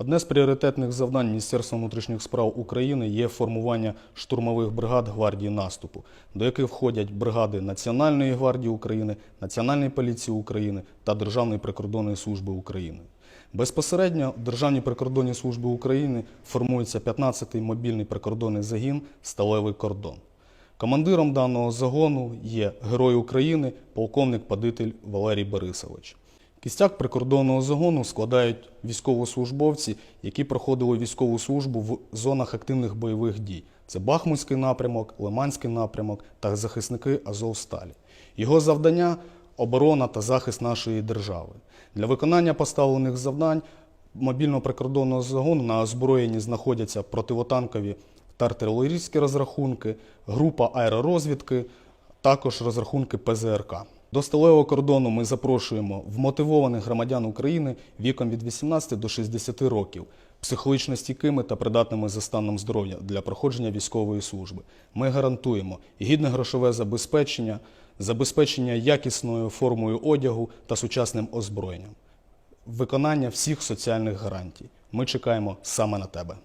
Одне з пріоритетних завдань Міністерства внутрішніх справ України є формування штурмових бригад гвардії наступу, до яких входять бригади Національної гвардії України, Національної поліції України та Державної прикордонної служби України. Безпосередньо в Державній прикордонній службі України формується 15-й мобільний прикордонний загін Сталевий кордон. Командиром даного загону є Герой України, полковник Падитель Валерій Борисович. Кістяк прикордонного загону складають військовослужбовці, які проходили військову службу в зонах активних бойових дій. Це Бахмутський напрямок, Лиманський напрямок та захисники Азовсталі. Його завдання оборона та захист нашої держави. Для виконання поставлених завдань мобільного прикордонного загону на озброєнні знаходяться противотанкові та артилерійські розрахунки, група аеророзвідки, також розрахунки ПЗРК. До сталевого кордону ми запрошуємо вмотивованих громадян України віком від 18 до 60 років, психологічно стійкими та придатними за станом здоров'я для проходження військової служби. Ми гарантуємо гідне грошове забезпечення, забезпечення якісною формою одягу та сучасним озброєнням, виконання всіх соціальних гарантій. Ми чекаємо саме на тебе.